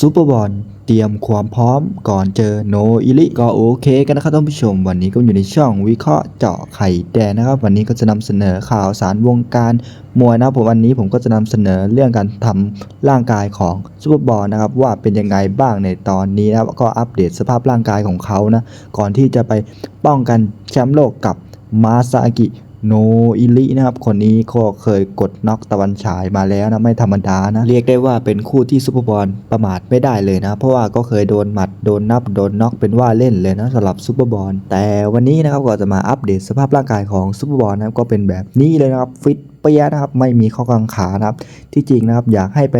ซูเปอร์บอลเตรียมความพร้อมก่อนเจอโนอิลิก็โอเคกันนะครับท่านผู้ชม วันนี้ก็อยู่ในช่องวิเคราะห์เจาะไข่แดงนะครับ วันนี้ก็จะนำเสนอข่าวสารวงการมวยนะผมวันนี้ผมก็จะนำเสนอเรื่องการทำร่างกายของซูเปอร์บอลนะครับว่าเป็นยังไงบ้างในตอนนี้นะก็อัปเดตสภาพร่างกายของเขานะก่อนที่จะไปป้องกันแชมป์โลกกับมาซาอากิ โนอิลินะครับคนนี้ก็เคยกดน็อกตะวันฉายมาแล้วนะไม่ธรรมดานะ เรียกได้ว่าเป็นคู่ที่ซุปเปอร์บอลประมาทไม่ได้เลยนะ เพราะว่าก็เคยโดนหมัดโดนนับโดนน็อกเป็นว่าเล่นเลยนะสำหรับซุปเปอร์บอลแต่วันนี้นะครับก็จะมาอัปเดตสภาพร่างกายของซุปเปอร์บอลนะครับก็เป็นแบบนี้เลยนะครับฟิต ปี้ยนะครับ ไม่มีข้อกังขานะครับ ที่จริงนะครับอยากให้ไป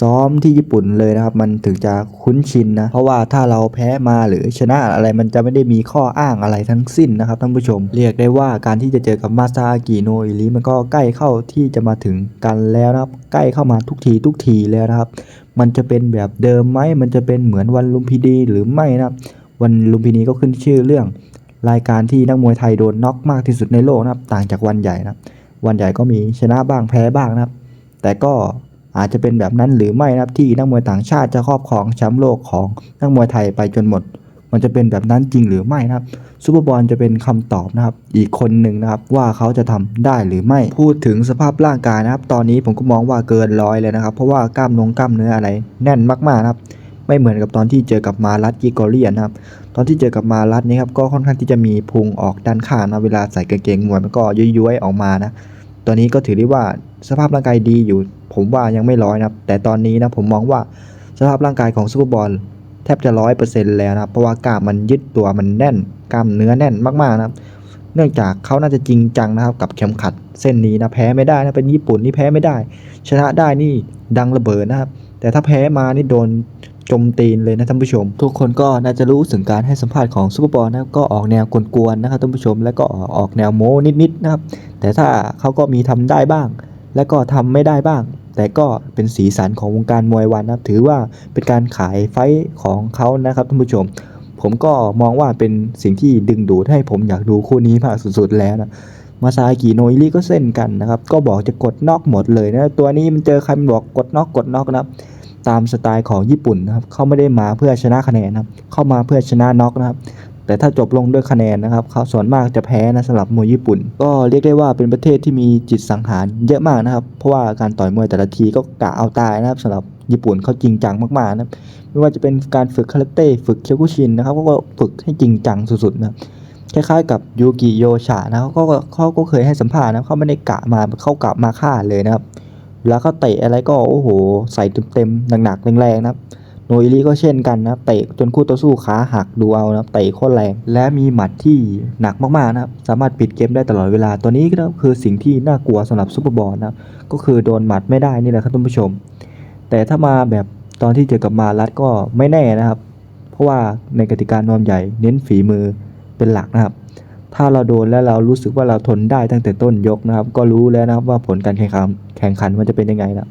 ซ้อมที่ญี่ปุ่นเลยนะครับ มันถึงจะคุ้นชินนะ เพราะว่าถ้าเราแพ้มาหรือชนะอะไรมันจะไม่ได้มีข้ออ้างอะไรทั้งสิ้นนะครับท่านผู้ชม เรียกได้ว่าการที่จะเจอกับมาซาอากิโนอิริมันก็ใกล้เข้าที่จะมาถึงกันแล้วนะครับ ใกล้เข้ามาทุกทีทุกทีแล้วนะครับ มันจะเป็นแบบเดิมไหมมันจะเป็นเหมือนวันลุมพินีหรือไม่นะครับ วันลุมพินีก็ขึ้นชื่อเรื่องรายการที่นักมวยไทยโดนน็อกมากที่สุดในโลกนะครับ ต่างจากวันใหญ่นะครับ วันใหญ่ก็มีชนะบ้างแพ้บ้างนะครับ แต่ก็อาจจะเป็นแบบนั้นหรือไม่นะครับที่นักมวยต่างชาติจะครอบครองแชมป์โลกของนักมวยไทยไปจนหมด มันจะเป็นแบบนั้นจริงหรือไม่นะครับซูเปอร์บอลจะเป็นคำตอบนะครับ อีกคนหนึ่งนะครับว่าเขาจะทำได้หรือไม่พูดถึงสภาพร่างกายนะครับ ตอนนี้ผมก็มองว่าเกินร้อยเลยนะครับ เพราะว่ากล้ามนงกล้ามเนื้ออะไรแน่นมากๆนะครับไม่เหมือนกับตอนที่เจอกับมารัตกิโกเรียนนะครับ ตอนที่เจอกับมารัตนี่ครับก็ค่อนข้างที่จะมีพุงออกด้านข้างนะเวลาใส่กางเกงมวยมันก็ย้อยๆออกมานะ ตอนนี้ก็ถือได้ว่าสภาพร่างกายดีอยู่ ผมว่ายังไม่ร้อยนะครับ แต่ตอนนี้นะผมมองว่าสภาพร่างกายของซูเปอร์บอลแทบจะร้อยเปอร์เซ็นต์แล้วนะครับ เพราะว่ากล้ามมันยึดตัวมันแน่น กล้ามเนื้อแน่นมากๆนะครับ เนื่องจากเขาน่าจะจริงจังนะครับ กับเข็มขัดเส้นนี้นะแพ้ไม่ได้นะเป็นญี่ปุ่นนี่แพ้ไม่ได้ ชนะได้นี่ดังระเบิดนะครับ แต่ถ้าแพ้มานี่โดน จมตีนเลยนะท่านผู้ชม ทุกคนก็น่าจะรู้ถึงการให้สัมภาษณ์ของซูเปอร์บอลนะก็ออกแนวกวนๆนะครับท่านผู้ชม แล้วก็ออกแนวโม้นิดๆนะครับ แต่ถ้าเขาก็มีทำได้บ้าง แล้วก็ทำไม่ได้บ้าง แต่ก็เป็นสีสันของวงการมวยวันนะครับ ถือว่าเป็นการขายไฟของเขานะครับท่านผู้ชม ผมก็มองว่าเป็นสิ่งที่ดึงดูดให้ผมอยากดูคู่นี้มากสุดๆแล้วนะมาซากิโนอิริก็เส้นกันนะครับ ก็บอกจะกดนอกหมดเลยนะ ตัวนี้มันเจอใครมันบอกกดนอกกดนอกนะครับ ตามสไตล์ของญี่ปุ่นนะครับเขาไม่ได้มาเพื่อชนะคะแนนนะครับเข้ามาเพื่อชนะน็อกนะครับ แต่ถ้าจบลงด้วยคะแนนนะครับเขาส่วนมากจะแพ้นะสำหรับมวยญี่ปุ่น ก็เรียกได้ว่าเป็นประเทศที่มีจิตสังหารเยอะมากนะครับ เพราะว่าการต่อยมวยแต่ละทีก็กะเอาตายนะครับสำหรับญี่ปุ่นเขาจริงจังมากๆนะครับไม่ว่าจะเป็นการฝึกคาราเต้ฝึกเคียวกุชินนะครับก็ฝึกให้จริงจังสุดๆนะคล้ายๆกับยูกิโยชะนะเขาก็เขาก็เคยให้สัมภาษณ์นะเขาไม่ได้กะมาเขากะมาฆ่าเลยนะครับ แล้วเขาเตะอะไรก็โอ้โห ใส่เต็มๆหนักๆแรงๆนะครับโนอิริก็เช่นกันนะเตะจนคู่ต่อสู้ขาหักดูเอานะเตะโคตรแรง และมีหมัดที่หนักมากๆนะครับสามารถปิดเกมได้ตลอดเวลาตัวนี้ก็คือสิ่งที่น่ากลัวสำหรับซูเปอร์บอลนะครับก็คือโดนหมัดไม่ได้นี่แหละครับท่านผู้ชม แต่ถ้ามาแบบตอนที่เจอกับมารัดก็ไม่แน่นะครับ เพราะว่าในกติกานอมใหญ่เน้นฝีมือเป็นหลักนะครับ ถ้าเราโดนแล้วเรารู้สึกว่าเราทนได้ตั้งแต่ต้นยกนะครับ ก็รู้แล้วนะครับว่าผลการแข่งขันแข่งขันมันจะเป็นยังไงนะ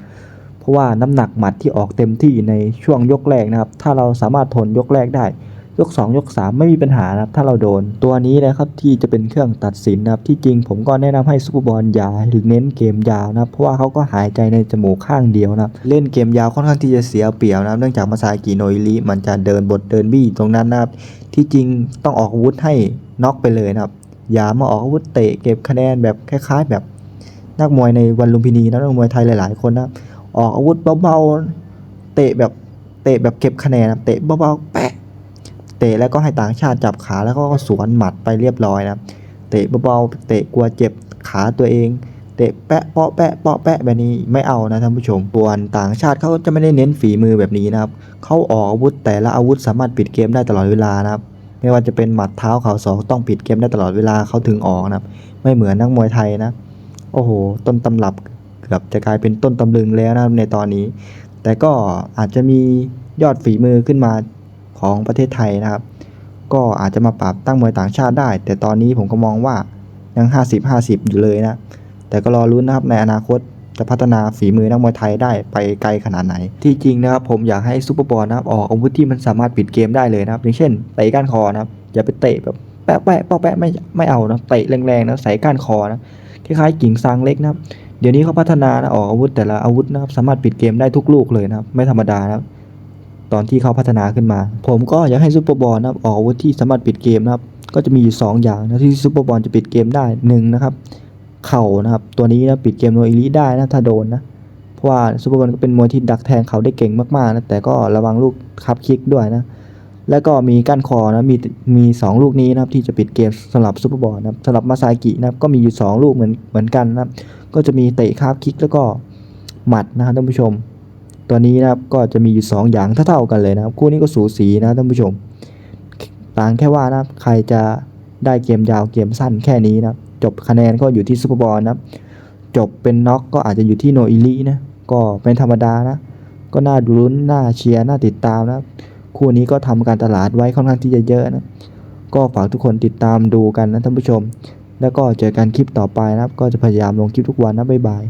เพราะว่าน้ำหนักหมัดที่ออกเต็มที่ในช่วงยกแรกนะครับ ถ้าเราสามารถทนยกแรกได้ ยก 2 ยก 3 ไม่มีปัญหานะครับถ้าเราโดน ตัวนี้นะครับที่จะเป็นเครื่องตัดสินนะครับที่จริงผมก็แนะนำให้ซูเปอร์บอลยาเน้นเกมยาวนะเพราะว่าเขาก็หายใจในจมูกข้างเดียวนะเล่นเกมยาวค่อนข้างที่จะเสียเปรียบนะเนื่องจากมาซากิโนอิริมันจะเดินบทเดินบี้ตรงนั้นนะครับที่จริงต้องออกอาวุธให้น็อกไปเลยนะครับอย่ามาออกอาวุธเตะเก็บคะแนนแบบคล้าย ๆ แบบนักมวยในวันลุมพินีนะนักมวยไทยหลาย ๆ คนนะออกอาวุธเบาๆเตะแบบเตะแบบเก็บคะแนนนะเตะเบาๆแปะ เตะแล้วก็ให้ต่างชาติจับขาแล้วก็สวนหมัดไปเรียบร้อยนะเตะเบาๆเตะกลัวเจ็บขาตัวเอง เตะแปะเปาะแปะเปาะแปะแบบนี้ไม่เอานะท่านผู้ชมตัวนต่างชาติเขาจะไม่ได้เน้นฝีมือแบบนี้นะครับเขาออกอาวุธแต่ละอาวุธสามารถปิดเกมได้ตลอดเวลานะครับไม่ว่าจะเป็นหมัดเท้าเข่าศอกต้องปิดเกมได้ตลอดเวลาเขาถึงออกนะครับไม่เหมือนนักมวยไทยนะ โอ้โห ต้นตำรับเกือบจะกลายเป็นต้นตำลึงแล้วนะในตอนนี้ แต่ก็อาจจะมียอดฝีมือขึ้นมา ของประเทศไทยนะครับ ก็อาจจะมาปรับตั้งมวยต่างชาติได้ แต่ตอนนี้ผมก็มองว่ายัง 50 50 อยู่เลยนะ แต่ก็รอรุ้นนะครับในอนาคตจะพัฒนาฝีมือนักมวยไทยได้ไปไกลขนาดไหน ที่จริงนะครับผมอยากให้ซูเปอร์บอลนะครับออกอาวุธที่มันสามารถปิดเกมได้เลยนะครับ อย่างเช่นเตะก้านคอนะครับ อย่าไปเตะแบบแปะแปะปาะแปะไม่ไม่เอานะเตะแรงๆนะใส่ก้านคอนะคล้ายๆกิ่งซางเล็กนะครับ เดี๋ยวนี้เขาพัฒนานะออกอาวุธแต่ละอาวุธนะครับสามารถปิดเกมได้ทุกลูกเลยนะครับไม่ธรรมดานะครับ ตอนที่เขาพัฒนาขึ้นมา ผมก็อยากให้ซูเปอร์บอลนะครับออกอาวุธที่สามารถปิดเกมนะครับ ก็จะมีอยู่ 2 อย่างนะที่ซูเปอร์บอลจะปิดเกมได้หนึ่งนะครับเข่านะครับ ตัวนี้นะปิดเกมโนอิลิได้นะถ้าโดนนะเพราะว่าซูเปอร์บอลก็เป็นมวยที่ดักแทงเขาได้เก่งมากๆนะแต่ก็ระวังลูกคับคิกด้วยนะแล้วก็มีก้านคอนะมีมีสองลูกนี้นะครับที่จะปิดเกมสำหรับซูเปอร์บอลนะครับสำหรับมาซากินะครับก็มีอยู่สองลูกเหมือนเหมือนกันนะครับก็จะมีเตะคาบคิกแล้วก็หมัดนะครับท่านผู้ชม ตัวนี้นะครับก็จะมีอยู่2อย่างเท่าๆกันเลยนะครับ คู่นี้ก็สูสีนะท่านผู้ชม ต่างแค่ว่านะครับใครจะได้เกมยาวเกมสั้นแค่นี้นะจบคะแนนก็อยู่ที่ซูเปอร์บอลนะจบเป็นน็อกก็อาจจะอยู่ที่โนอิลีนะก็เป็นธรรมดานะ ก็น่าลุ้นน่าเชียร์น่าติดตามนะครับคู่นี้ก็ทำการตลาดไว้ค่อนข้างที่จะเยอะนะก็ฝากทุกคนติดตามดูกันนะท่านผู้ชม แล้วก็เจอกันคลิปต่อไปนะครับ ก็จะพยายามลงคลิปทุกวันนะบ๊ายบาย